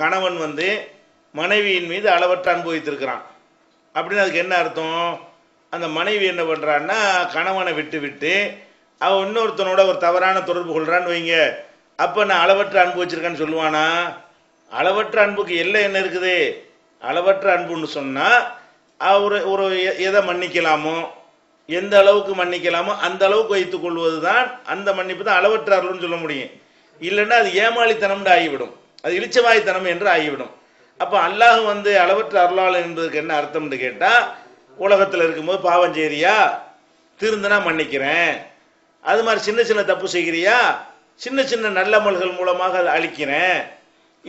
கணவன் வந்து மனைவியின் மீது அளவற்ற அன்பு வைத்திருக்கிறான். அப்படின்னு அதுக்கு என்ன அர்த்தம்? அந்த மனைவி என்ன பண்ணுறான்னா கணவனை விட்டு விட்டு அவன் இன்னொருத்தனோட ஒரு தவறான தொடர்பு கொள்கிறான்னு வைங்க. அப்போ நான் அளவற்ற அன்பு வச்சிருக்கேன்னு சொல்லுவானா? அளவற்ற அன்புக்கு எல்லை என்ன இருக்குது? அளவற்ற அன்புன்னு சொன்னால் ஒரு ஒரு எ- எதை மன்னிக்கலாமோ எந்த அளவுக்கு மன்னிக்கலாமோ அந்த அளவுக்கு வைத்துக் கொள்வது தான் அந்த மன்னிப்பு தான் அளவற்ற அருள்னு சொல்ல முடியும். இல்லைன்னா அது ஏமாளித்தனம்னு ஆகிவிடும். அது இளிச்சவாய்த்தனம் என்று ஆகிவிடும். அப்போ அல்லாஹ் வந்து அளவற்ற அருளாளன் என்பதுக்கு என்ன அர்த்தம்னு கேட்டால் உலகத்தில் இருக்கும்போது பாவம் செய்றியா? திருந்தினா மன்னிக்கிறேன். அது மாதிரி சின்ன சின்ன தப்பு செய்கிறியா? சின்ன சின்ன நல்லமல்கள் மூலமாக அதை அழிக்கிறேன்.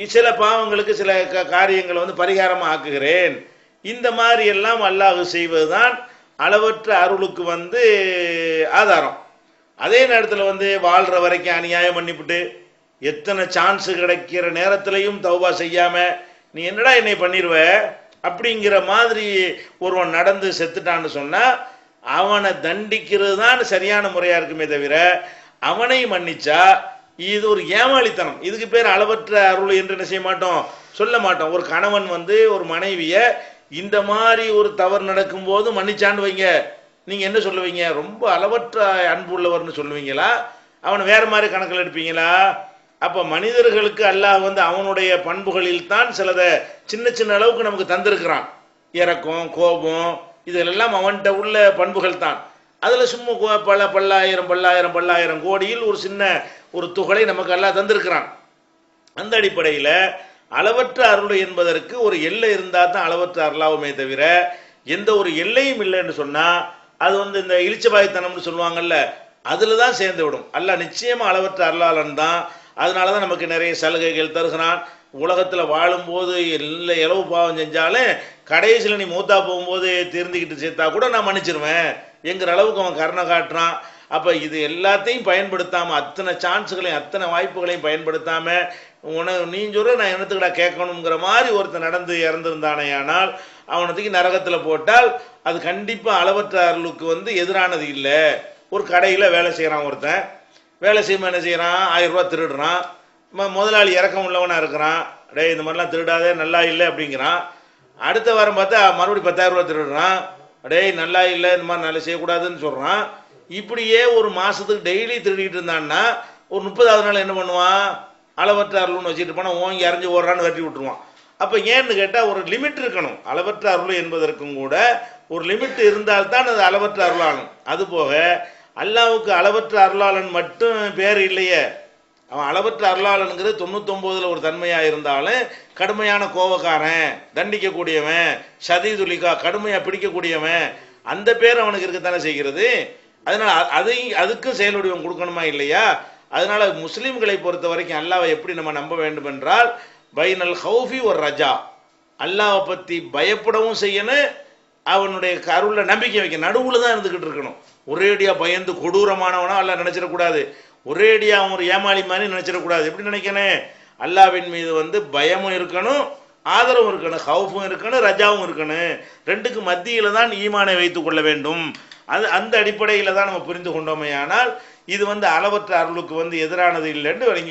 சில பாவங்களுக்கு சில க- காரியங்களை வந்து பரிகாரமாக ஆக்குகிறேன். இந்த மாதிரி எல்லாம் அல்லாஹ் செய்வதுதான் அளவற்ற அருளுக்கு வந்து ஆதாரம். அதே நேரத்தில் வந்து வாழ்கிற வரைக்கும் அநியாயம் பண்ணிவிட்டு எத்தனை சான்ஸ் கிடைக்கிற நேரத்திலையும் தௌபா செய்யாம நீ என்னடா என்னை பண்ணிடுவ அப்படிங்கிற மாதிரி ஒருவன் நடந்து செத்துட்டான்னு சொன்னா அவனை தண்டிக்கிறது தான் சரியான முறையா இருக்குமே தவிர அவனை மன்னிச்சா இது ஒரு ஏமாளித்தனம். இதுக்கு பேர் அளவற்ற அருள் என்று என்ன செய்ய மாட்டோம்? சொல்ல மாட்டோம். ஒரு கணவன் வந்து ஒரு மனைவிய இந்த மாதிரி ஒரு தவறு நடக்கும்போது மன்னிச்சான்னு வைங்க. நீங்க என்ன சொல்லுவீங்க? ரொம்ப அளவற்ற அன்பு உள்ளவர்னு சொல்லுவீங்களா? அவனை வேற மாதிரி கணக்கில் எடுப்பீங்களா? அப்ப மனிதர்களுக்கு அல்லாஹ் வந்து அவனுடைய பண்புகளில் தான் சிலதை சின்ன சின்ன அளவுக்கு நமக்கு தந்திருக்கிறான். இரக்கம் கோபம் இதெல்லாம் அவன்கிட்ட உள்ள பண்புகள் தான். அதுல சும்மா கோ- பல பல்லாயிரம் பல்லாயிரம் பல்லாயிரம் கோடியில் ஒரு சின்ன ஒரு துகளை நமக்கு அல்லாஹ் தந்திருக்கிறான். அந்த அடிப்படையில் அளவற்ற அருள் என்பதற்கு ஒரு எல்லை இருந்தால் தான் அளவற்ற அருளாகுமே தவிர எந்த ஒரு எல்லையும் இல்லைன்னு சொன்னா அது வந்து இந்த இளிச்சபாய்த்தனம்னு சொல்லுவாங்கல்ல அதுல தான் சேர்ந்து விடும் அல்ல நிச்சயமா அளவற்ற அருளாளன் தான். அதனால தான் நமக்கு நிறைய சலுகைகள் தருகிறான். உலகத்தில் வாழும்போது எல்லா இளவு பாவம் செஞ்சாலும் கடைசியில் நீ மூத்தா போகும்போது திருந்திக்கிட்டு சேர்த்தா கூட நான் மன்னிச்சிருவேன். எங்கிற அளவுக்கு அவன் கருணை காட்டுறான். அப்போ இது எல்லாத்தையும் பயன்படுத்தாமல் அத்தனை சான்ஸுகளையும் அத்தனை வாய்ப்புகளையும் பயன்படுத்தாமல் உனக்கு நீ சொல்ல நான் என்னத்துக்கடா கேட்கணுங்கிற மாதிரி ஒருத்தன் நடந்து இறந்துருந்தானே ஆனால் அவனத்துக்கு நரகத்தில் போட்டால் அது கண்டிப்பாக அளவற்ற அருளுக்கு வந்து எதிரானது இல்லை. ஒரு கடையில் வேலை செய்கிறான் ஒருத்தன். வேலை செய்யும்போது என்ன செய்கிறான் ஆயிரம் ரூபாய் திருடுறான். ம- முதலாளி இறக்கம் உள்ளவனாக இருக்கிறான். டேய் இந்த மாதிரிலாம் திருடாதே நல்லா இல்லை அப்படிங்கிறான். அடுத்த வாரம் பார்த்தா மறுபடியும் பத்தாயிரம் ரூபா திருடுறான். டேய் நல்லா இல்லை இந்த மாதிரி நல்லா செய்யக்கூடாதுன்னு சொல்கிறான் இப்படியே ஒரு மாதத்துக்கு டெய்லி திருடிக்கிட்டு இருந்தான்னா ஒரு முப்பதாவது நாள் என்ன பண்ணுவான்? அளவற்ற அருள்னு வச்சுட்டு போனால் ஓங்கி இறஞ்சி ஓடுறான்னு வெட்டி விட்டுருவான். அப்போ ஏன்னு கேட்டால் ஒரு லிமிட் இருக்கணும். அளவற்ற அருள் என்பதற்கும் கூட ஒரு லிமிட் இருந்தால்தான் அது அளவற்ற அருளாளன் அது போக அல்லாவுக்கு அளவற்ற அருளாளன் மட்டும் பேர் இல்லையே. அவன் அளவற்ற அருளாளனுங்கிறது தொண்ணூத்தொம்போதில் ஒரு தன்மையா இருந்தாலும் கடுமையான கோவக்காரன் தண்டிக்கக்கூடியவன் சதி சதிதுலிகா கடுமையா பிடிக்கக்கூடியவன் அந்த பேர் அவனுக்கு இருக்கத்தானே செய்கிறது. அதனால அதையும் அதை அதுக்கும் செயல் கொடுக்கணுமா இல்லையா? அதனால முஸ்லீம்களை பொறுத்த வரைக்கும் அல்லாவை எப்படி நம்ம நம்ப வேண்டும் என்றால் பைனல் ஹவுஃபி ஒரு ரஜா. அல்லாவை பத்தி பயப்படவும் செய்யணும் அவனுடைய கருள்ள நம்பிக்கை வைக்க நடுவுல தான் இருந்துகிட்டு இருக்கணும். ஒரேடியா பயந்து கொடூரமானவனா அல்ல நினைச்சிடக்கூடாது. ஒரேடியா அவன் ஒரு ஏமாளி மாதிரி நினைச்சிடக்கூடாது. எப்படி நினைக்கணும் அல்லாவின் மீது வந்து பயமும் இருக்கணும் ஆதரவும் இருக்கணும் ஹவுஃபும் இருக்கணும் ரஜாவும் இருக்கணும். ரெண்டுக்கு மத்தியில தான் ஈமானை வைத்துக் கொள்ள வேண்டும். அது அந்த அடிப்படையில தான் நம்ம புரிந்து கொண்டோமே ஆனால் இது வந்து அளவற்ற அருளுக்கு வந்து எதிரானது இல்லைன்னு விளங்கி